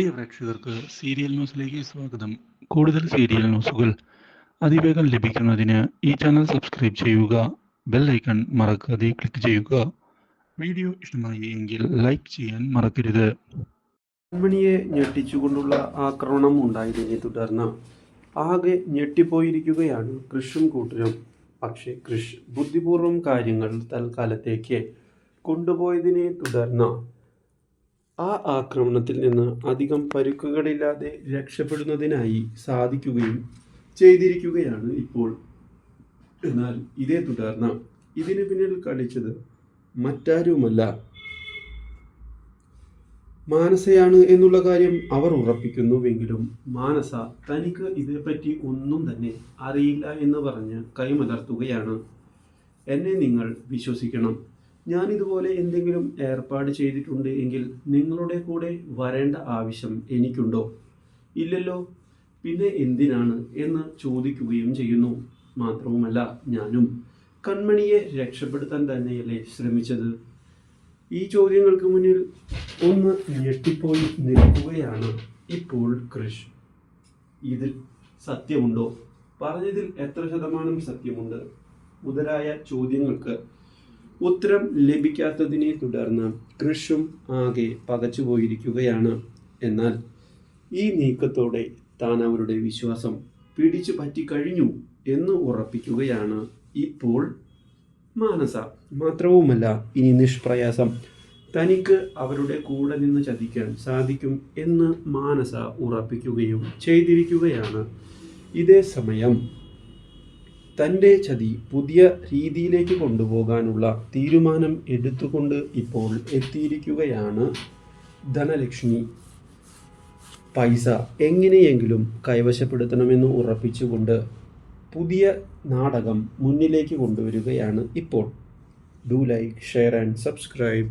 പ്രിയ പ്രേക്ഷകർക്ക് സീരിയൽ ന്യൂസിലേക്ക് സ്വാഗതം. കൂടുതൽ സീരിയൽ ന്യൂസുകൾ അതിവേഗം ലഭിക്കുന്നതിന് ഈ ചാനൽ സബ്സ്ക്രൈബ് ചെയ്യുക ബെൽ ഐക്കൺ മറക്കാതെ ക്ലിക്ക് ചെയ്യുക. വീഡിയോ ഇഷ്ടമായി എങ്കിൽ ലൈക്ക് ചെയ്യാൻ മറക്കരുത്. കമ്പനിയെ ഞെട്ടിച്ചുകൊണ്ടുള്ള ആക്രമണം ഉണ്ടായതിനെ തുടർന്ന് ആകെ ഞെട്ടിപ്പോയിരിക്കുകയാണ് കൃഷും കൂട്ടരും. പക്ഷേ കൃഷ് ബുദ്ധിപൂർവം കാര്യങ്ങൾ തൽക്കാലത്തേക്ക് കൊണ്ടുപോയതിനെ തുടർന്ന് ആ ആക്രമണത്തിൽ നിന്ന് അധികം പരുക്കുകളില്ലാതെ രക്ഷപ്പെടുന്നതിനായി സാധിക്കുകയും ചെയ്തിരിക്കുകയാണ് ഇപ്പോൾ. എന്നാൽ ഇതേ തുടർന്ന് ഇതിന് പിന്നിൽ കളിച്ചത് മറ്റാരുമല്ല. മാനസയാണ് എന്നുള്ള കാര്യം അവർ ഉറപ്പിക്കുന്നുവെങ്കിലും മാനസ തനിക്ക് ഇതേപ്പറ്റി ഒന്നും തന്നെ അറിയില്ല എന്ന് പറഞ്ഞ് കൈമലർത്തുകയാണ്. എന്നെ നിങ്ങൾ വിശ്വസിക്കണം. ഞാൻ ഇതുപോലെ എന്തെങ്കിലും ഏർപ്പാട് ചെയ്തിട്ടുണ്ട് എങ്കിൽ നിങ്ങളുടെ കൂടെ വരേണ്ട ആവശ്യം എനിക്കുണ്ടോ? ഇല്ലല്ലോ. പിന്നെ എന്തിനാണ് എന്ന് ചോദിക്കുകയും ചെയ്യുന്നു. മാത്രവുമല്ല ഞാനും കൺമണിയെ രക്ഷപ്പെടുത്താൻ തന്നെയല്ലേ ശ്രമിച്ചത്. ഈ ചോദ്യങ്ങൾക്ക് മുന്നിൽ ഒന്ന് ഞെട്ടിപ്പോയി നിൽക്കുകയാണ് ഇപ്പോൾ കൃഷ്. ഇതിൽ സത്യമുണ്ടോ? പറഞ്ഞതിൽ എത്ര ശതമാനം സത്യമുണ്ട്? മുതലായ ചോദ്യങ്ങൾക്ക് ഉത്തരം ലഭിക്കാത്തതിനെ തുടർന്ന് കൃഷും ആകെ പകച്ചുപോയിരിക്കുകയാണ്. എന്നാൽ ഈ നീക്കത്തോടെ താൻ അവരുടെ വിശ്വാസം പിടിച്ചു പറ്റിക്കഴിഞ്ഞു എന്ന് ഉറപ്പിക്കുകയാണ് ഇപ്പോൾ മാനസ. മാത്രവുമല്ല ഇനി നിഷ്പ്രയാസം. തനിക്ക് അവരുടെ കൂടെ നിന്ന് ചതിക്കാൻ സാധിക്കും എന്ന് മാനസ ഉറപ്പിക്കുകയും ചെയ്തിരിക്കുകയാണ്. ഇതേ സമയം തന്റെ ചതി പുതിയ രീതിയിലേക്ക് കൊണ്ടുപോകാനുള്ള തീരുമാനം എടുത്തുകൊണ്ട് ഇപ്പോൾ എത്തിയിരിക്കുകയാണ് ധനലക്ഷ്മി. പൈസ എങ്ങനെയെങ്കിലും കൈവശപ്പെടുത്തണമെന്ന് ഉറപ്പിച്ചുകൊണ്ട് പുതിയ നാടകം മുന്നിലേക്ക് കൊണ്ടുവരികയാണ് ഇപ്പോൾ. Do like share and subscribe.